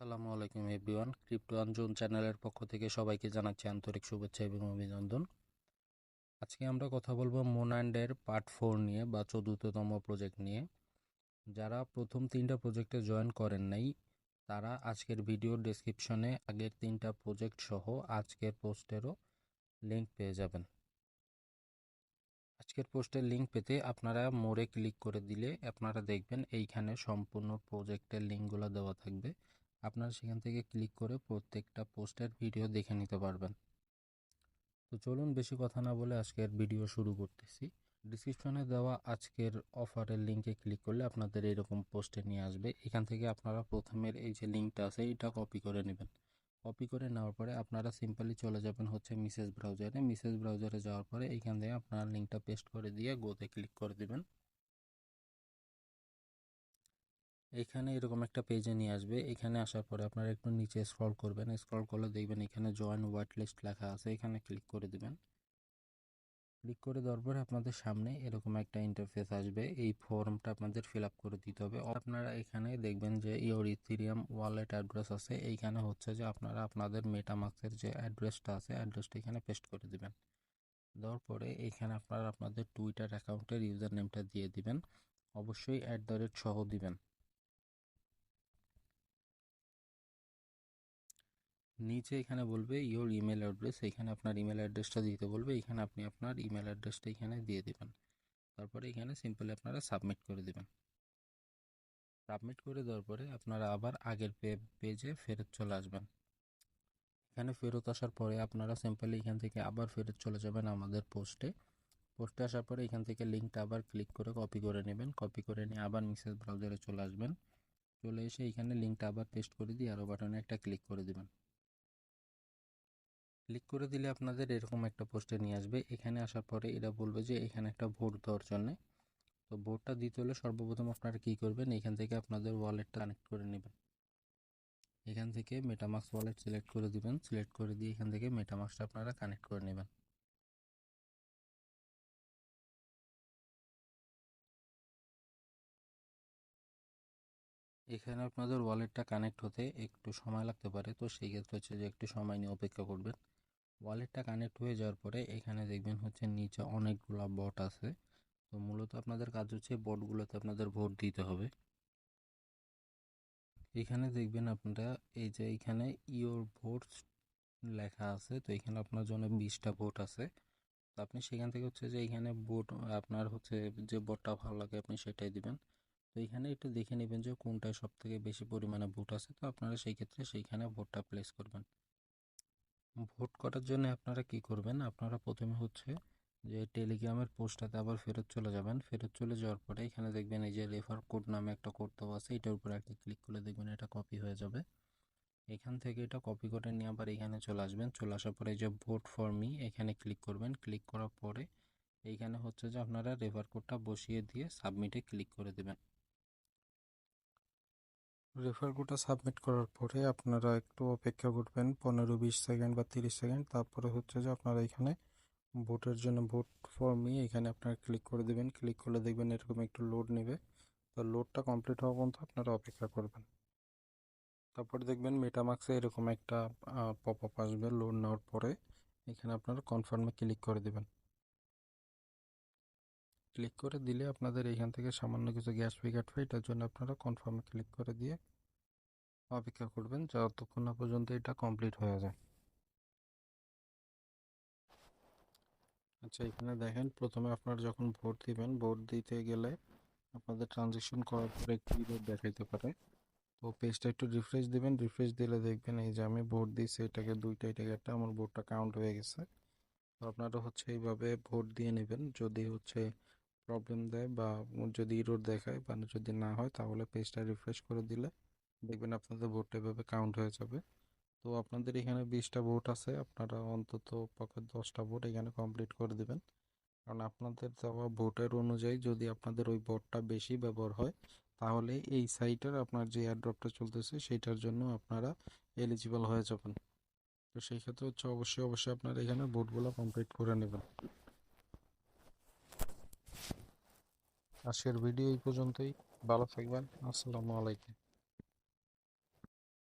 আসসালামু আলাইকুম everyone. Crypto আঞ্জন চ্যানেলের পক্ষ থেকে সবাইকে জানাচ্ছি আন্তরিক শুভেচ্ছা এবং অভিনন্দন। আজকে আমরা কথা বলব মোনান্ডের পার্ট ফোর নিয়ে বা চতুর্থতম প্রজেক্ট নিয়ে। যারা প্রথম তিনটা প্রজেক্টে জয়েন করেন নাই, তারা আজকের ভিডিওর ডেসক্রিপশনে আগের তিনটা প্রজেক্ট সহ আজকের পোস্টেরও লিঙ্ক পেয়ে যাবেন। আজকের পোস্টের লিঙ্ক পেতে আপনারা মোড়ে ক্লিক করে দিলে আপনারা দেখবেন এইখানে সম্পূর্ণ প্রজেক্টের লিঙ্কগুলো দেওয়া থাকবে। আপনারা সেখান থেকে ক্লিক করে প্রত্যেকটা পোস্টের ভিডিও দেখে নিতে পারবেন। তো চলুন বেশি কথা না বলে আজকের ভিডিও শুরু করতেছি। ডিসক্রিপশনে দেওয়া আজকের অফারের লিঙ্কে ক্লিক করলে আপনাদের এরকম পোস্টে নিয়ে আসবে। এখান থেকে আপনারা প্রথমের এই যে লিঙ্কটা আছে, এটা কপি করে নেবেন। কপি করে নেওয়ার পরে আপনারা সিম্পলি চলে যাবেন হচ্ছে মিসেস ব্রাউজারে। মিসেস ব্রাউজারে যাওয়ার পরে এইখান থেকে আপনারা লিঙ্কটা পেস্ট করে দিয়ে গোতে ক্লিক করে দিবেন। এখানে এরকম একটা পেজে নিয়ে আসবে। এখানে আসার পরে আপনারা একটু নিচে স্ক্রল করবেন। স্ক্রল করলে দেখবেন এখানে জয়েন হোয়াইট লিস্ট লেখা আছে। এখানে ক্লিক করে দেবেন। ক্লিক করে দেওয়ার পরে আপনাদের সামনে এরকম একটা ইন্টারফেস আসবে। এই ফর্মটা আপনাদের ফিল আপ করে দিতে হবে। আপনারা এখানে দেখবেন যে ইওর ইথিরিয়াম ওয়ালেট অ্যাড্রেস আছে। এইখানে হচ্ছে যে আপনারা আপনাদের মেটামাক্সের যে অ্যাড্রেসটা আছে অ্যাড্রেসটা এখানে পেস্ট করে দিবেন। দেওয়ার পরে এখানে আপনারা আপনাদের টুইটার অ্যাকাউন্টের ইউজার নেমটা দিয়ে দিবেন। অবশ্যই অ্যাট দ্য রেট সহ দিবেন। নিচে এখানে বলবে ইওর ইমেল অ্যাড্রেস এখানে আপনার ইমেল অ্যাড্রেসটা দিতে বলবে, এখানে আপনি আপনার ইমেল অ্যাড্রেসটা এখানে দিয়ে দেবেন। তারপরে এখানে সিম্পলি আপনারা সাবমিট করে দেবেন। সাবমিট করে দেওয়ার পরে আপনারা আবার আগের পেজে ফেরত চলে আসবেন। এখানে ফেরত আসার পরে আপনারা সিম্পলি এখান থেকে আবার ফেরত চলে যাবেন আমাদের পোস্টে পোস্টে আসার পরে এখান থেকে লিঙ্কটা আবার ক্লিক করে কপি করে নেবেন। কপি করে নিয়ে আবার মিসেস ব্রাউজারে চলে আসবেন। চলে এসে এখানে লিঙ্কটা আবার পেস্ট করে দিয়ে আরও বাটনে একটা ক্লিক করে দিবেন। ক্লিক করে দিলে আপনাদের এরকম একটা পোস্টে নিয়ে আসবে। এখানে আসার পরে এরা বলবে যে এখানে একটা ভোট দেওয়ার জন্য। তো ভোটটা দিতে হলে সর্বপ্রথম আপনারা কী করবেন? এখান থেকে আপনাদের ওয়ালেটটা কানেক্ট করে নেবেন। এখান থেকে মেটামাক্স ওয়ালেট সিলেক্ট করে দিবেন। সিলেক্ট করে দিয়ে এখান থেকে মেটামাক্সটা আপনারা কানেক্ট করে নেবেন। এখানে আপনাদের ওয়ালেটটা কানেক্ট হতে একটু সময় লাগতে পারে। তো সেই ক্ষেত্রে হচ্ছে যে একটু সময় নিয়ে অপেক্ষা করবেন। ওয়ালেটটা কানেক্ট হয়ে যাওয়ার পরে এখানে দেখবেন হচ্ছে নিচে অনেকগুলো বট আছে। তো মূলত আপনাদের কাজ হচ্ছে বটগুলোতে আপনাদের ভোট দিতে হবে। এখানে দেখবেন আপনারা এই যে এখানে ইওর ভোট লেখা আছে, তো এখানে আপনার জন্য বিশটা ভোট আছে। তো আপনি সেখান থেকে হচ্ছে যে এখানে ভোট আপনার হচ্ছে যে ভোটটা ভালো লাগে আপনি সেটাই দিবেন। তো এখানে একটু দেখে নেবেন যে কোনটায় সব থেকে বেশি পরিমাণে ভোট আছে। তো আপনারা সেই ক্ষেত্রে সেইখানে ভোটটা প্লেস করবেন। ভোট করার জন্য আপনারা কি করবেন? আপনারা প্রথমে হচ্ছে যে টেলিগ্রামের পোস্টটাতে আবার ফেরত চলে যাবেন। ফেরত চলে যাওয়ার পরে এখানে দেখবেন এই যে রেফার কোড নামে একটা কোড আছে। এটার উপরে একটা ক্লিক করে দেখবেন এটা কপি হয়ে যাবে। এখান থেকে এটা কপি করে নিয়ে আবার এখানে চলে আসবেন। চলে আসার পরে এই যে ভোট ফর মি এখানে ক্লিক করবেন। ক্লিক করার পরে এইখানে হচ্ছে যে আপনারা রেফার কোডটা বসিয়ে দিয়ে সাবমিটে ক্লিক করে দেবেন। রেফার কোডটা সাবমিট করার পরে আপনারা একটু অপেক্ষা করবেন পনেরো, বিশ সেকেন্ড বা তিরিশ সেকেন্ড। তারপরে হচ্ছে যে আপনারা এখানে ভোটের জন্য ভোট ফর্মই এখানে আপনারা ক্লিক করে দেবেন। ক্লিক করলে দেখবেন এরকম একটু লোড নেবে। তো লোডটা কমপ্লিট হওয়া পর্যন্ত আপনারা অপেক্ষা করবেন। তারপরে দেখবেন মেটামাক্সে এরকম একটা পপ আপ আসবে লোড নেওয়ার পরে। এখানে আপনারা কনফার্মে ক্লিক করে দেবেন। ক্লিক করে দিলে আপনাদের এখান থেকে সামান্য কিছু গ্যাস ফি কাটবে এটার জন্য আপনারা কনফার্মে ক্লিক করে দিয়ে অপেক্ষা করবেন যতক্ষণ না পর্যন্ত এটা কমপ্লিট হয়ে যায়। আচ্ছা এখানে দেখেন প্রথমে আপনারা যখন ভোট দিবেন, ভোট দিতে গেলে আপনাদের ট্রানজেকশন করার পরে একটু ইরোর দেখাইতে পারে। তো পেজটা একটু রিফ্রেশ দিবেন রিফ্রেশ দিলে দেখবেন এই যে আমি ভোট দিয়েছি, এটাকে দুইটা, এটাকে একটা, আমার ভোটটা কাউন্ট হয়ে গেছে। তো আপনারা হচ্ছে এইভাবে ভোট দিয়ে নেবেন। যদি হচ্ছে প্রবলেম দেয় বা যদি ইরোর দেখায় বা যদি না হয়, তাহলে পেজটা রিফ্রেশ করে দিলে দেখবেন আপনাদের ভোটটা এভাবে কাউন্ট হয়ে যাবে। তো আপনাদের এখানে বিশটা ভোট আছে, আপনারা অন্তত পক্ষে দশটা ভোট এখানে কমপ্লিট করে দেবেন। কারণ আপনাদের দেওয়া ভোটের অনুযায়ী যদি আপনাদের ওই ভোটটা বেশি ব্যবহার হয়, তাহলে এই সাইটের আপনার যে অ্যাড্রপটা চলতেছে সেটার জন্য আপনারা এলিজিবল হয়ে যাবেন। তো সেই ক্ষেত্রে হচ্ছে অবশ্যই অবশ্যই আপনারা এখানে ভোটগুলো কমপ্লিট করে নেবেন। আজকের ভিডিও এই পর্যন্তই। ভালো থাকবেন। আসসালামু আলাইকুম।